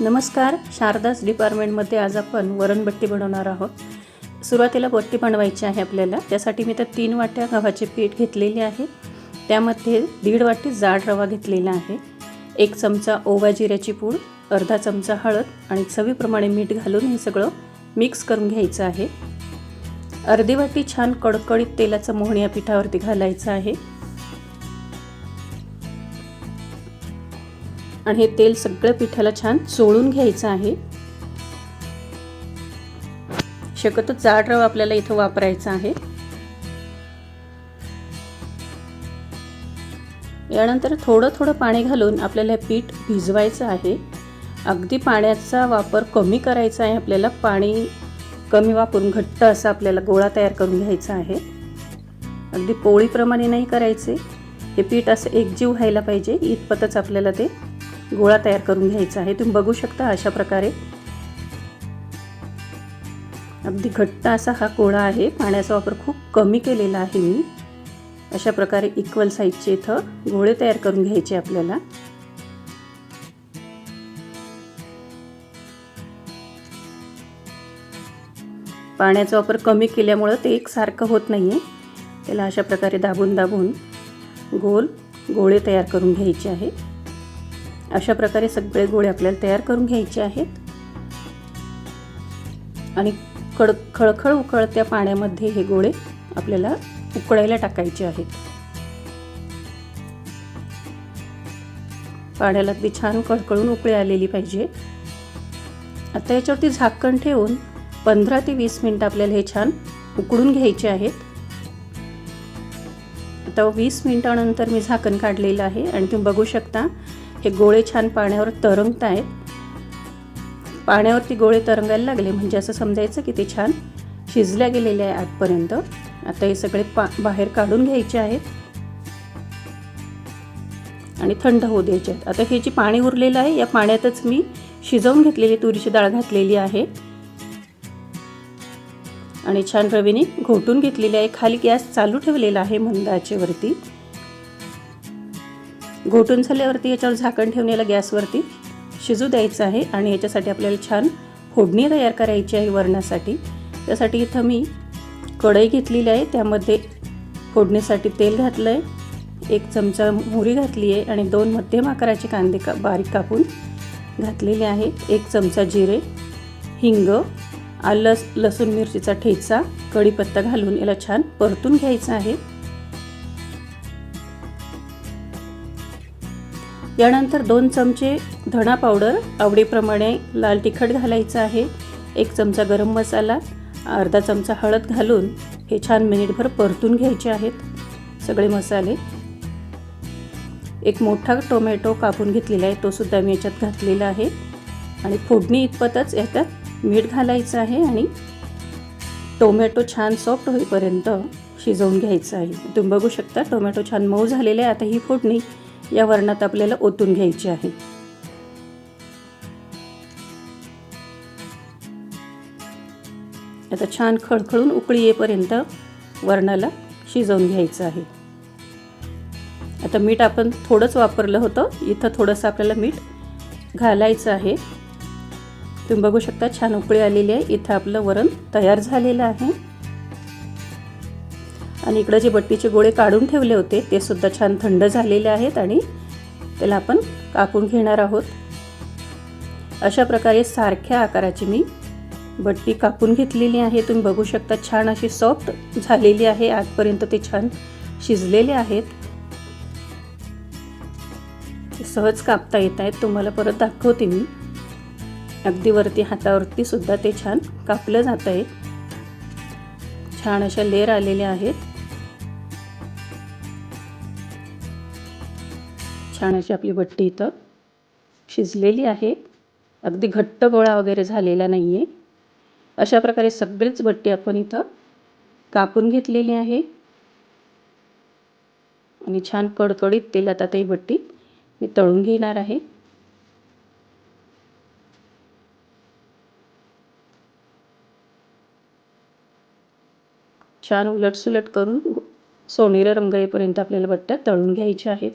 नमस्कार शारदास डिपार्टमेंटमध्ये आज आपण वरणबट्टी बनवणार आहोत. सुरुवातीला बट्टी बनवायची आहे आपल्याला. त्यासाठी मी तर तीन वाट्या गव्हाचे पीठ घेतलेले आहे. त्यामध्ये दीड वाटी जाड रवा घेतलेला आहे. एक चमचा ओवा जिऱ्याची पूड अर्धा चमचा हळद आणि चवीप्रमाणे मीठ घालून हे सगळं मिक्स करून घ्यायचं आहे. अर्धी वाटी छान कडकडीत तेलाचं मोहणी या पिठावरती घालायचं आहे. आणि हे तेल सगळं पिठाला छान चोळून घ्यायचं आहे. शक्यतो जाड रवा आपल्याला इथं वापरायचा आहे. यानंतर थोडं थोडं पाणी घालून आपल्याला हे पीठ भिजवायचं आहे. अगदी पाण्याचा वापर कमी करायचा आहे. आपल्याला पाणी कमी वापरून घट्ट असा आपल्याला गोळा तयार करून घ्यायचा आहे. अगदी पोळीप्रमाणे नाही करायचे. हे पीठ असं एकजीव व्हायला पाहिजे. इतपतच आपल्याला ते गोळा तयार करून घ्यायचा आहे. तुम्ही बघू शकता अशा प्रकारे. अगदी घट्ट असा हा गोळा आहे. पाण्याचा वापर खूप कमी केलेला आहे मी. अशा प्रकारे इक्वल साईजचे इथं गोळे तयार करून घ्यायचे आपल्याला. पाण्याचा वापर कमी केल्यामुळं ते एकसारखं होत नाही आहे त्याला अशा प्रकारे दाबून दाबून गोल गोळे तयार करून घ्यायचे आहे. अशा प्रकारे सगळे गोळे आपल्याला तयार करून घ्यायचे आहेत. आणि कड खळखळ उकळत्या पाण्यामध्ये हे गोळे आपल्याला उकळायला टाकायचे आहेत. पाण्याला अगदी छान कळकळून उकळी आलेली पाहिजे. आता याच्यावरती झाकण ठेवून पंधरा ते वीस मिनटं आपल्याला हे छान उकडून घ्यायचे आहेत. आता वीस मिनटानंतर मी झाकण काढलेलं आहे आणि तुम्ही बघू शकता हे गोळे छान पाण्यावर तरंगत आहेत पाण्यावरती गोळे तरंगायला लागले म्हणजे असं समजायचं की ते छान शिजल्या गेलेले आहे आतपर्यंत. आता हे सगळे पा बाहेर काढून घ्यायचे आहेत. आणि थंड होऊ द्यायचे आहेत. आता हे जे पाणी उरलेलं आहे या पाण्यातच मी शिजवून घेतलेली तुरीची डाळ घातलेली आहे. आणि छान रवीने घोटून घेतलेली आहे. खाली गॅस चालू ठेवलेला आहे मंदाचेवरती घोटून झाल्यावरती याच्यावर झाकण ठेवण्याला गॅसवरती शिजू द्यायचं आहे आणि याच्यासाठी आपल्याला छान फोडणी तयार करायची आहे वरणासाठी. त्यासाठी इथं मी कढई घेतलेली आहे त्यामध्ये फोडणीसाठी तेल घातलं आहे एक चमचा मोहरी घातली आहे आणि दोन मध्यम आकाराचे कांदे का बारीक कापून घातलेले आहे. एक चमचा जिरे हिंग आलं लसूण मिरचीचा ठेचा कढीपत्ता घालून याला छान परतून घ्यायचा आहे. यानंतर दोन चमचे धणा पावडर आवडीप्रमाणे लाल तिखट घालायचं आहे. एक चमचा गरम मसाला अर्धा चमचा हळद घालून हे छान मिनिटभर परतून घ्यायचे आहेत. सगळे मसाले. एक मोठा टोमॅटो कापून घेतलेला आहे तोसुद्धा मी याच्यात घातलेला आहे. आणि फोडणी इतपतच याच्यात मीठ घालायचं आहे आणि टोमॅटो छान सॉफ्ट होईपर्यंत शिजवून घ्यायचं आहे. तुम्ही बघू शकता टोमॅटो छान मऊ झालेले आहे. आता ही फोडणी या वर्णात आपल्याला ओतून घ्यायची आहे. आता छान खळखळून उकळी येईपर्यंत वरणाला शिजवून घ्यायचं आहे. आता मीठ आपण थोडंच वापरलं होतं. इथं थोडंसं आपल्याला मीठ घालायचं आहे. तुम्ही बघू शकता छान उकळी आलेली आहे. इथं आपलं वरण तयार झालेलं आहे. आणि इकडं जे बट्टीचे गोळे काढून ठेवले होते ते सुद्धा छान थंड झालेले आहेत आणि त्याला आपण कापून घेणार आहोत. अशा प्रकारे सारख्या आकाराची मी बट्टी कापून घेतलेली आहे. तुम्ही बघू शकता छान अशी सॉफ्ट झालेली आहे. आजपर्यंत ते छान शिजलेले आहेत. सहज कापता येत आहेत. तुम्हाला परत दाखवते मी. अगदी वरती हातावरती सुद्धा ते छान कापलं जात आहे. छान अशा लेअर आलेल्या आहेत. छान अशी आपली बट्टी इथं. शिजलेली आहे. अगदी घट्ट गोळा वगैरे झालेला नाही आहे अशा प्रकारे सगळीच बट्टी आपण इथं कापून घेतलेली आहे. आणि छान कडकडीत तेलात आता ही बट्टी मी तळून घेणार आहे. छान उलटसुलट करून सोनेरा रंग येईपर्यंत आपल्याला बट्ट्या तळून घ्यायच्या आहेत.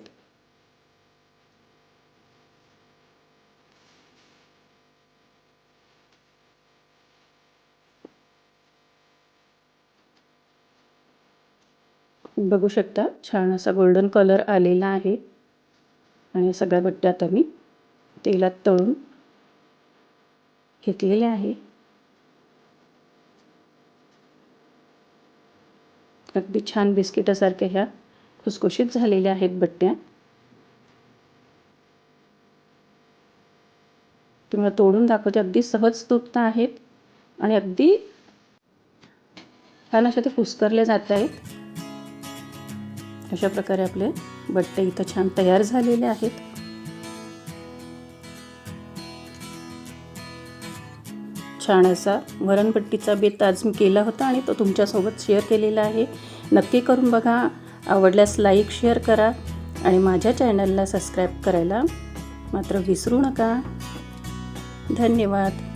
बघू शकता छान असा गोल्डन कलर आलेला आहे. आणि सगळ्या बट्ट्या आता मी तेलात तळून घेतलेल्या आहे. अगदी छान बिस्किटासारख्या ह्या खुसखुशीत झालेल्या आहेत बट्ट्या तुम्हाला तोडून दाखवते अगदी सहज तुटता आहेत. आणि अगदी छान अशा ते कुस्करले जात आहेत. अशा प्रकारे आपले बट्टे इथं छान तयार झालेले आहेत. छान असा वरणपट्टीचा बेत आज मी केला होता आणि तो तुमच्यासोबत शेअर केलेला आहे. नक्की करून बघा. आवडल्यास लाईक शेअर करा आणि माझ्या चॅनलला सबस्क्राईब करायला मात्र विसरू नका. धन्यवाद.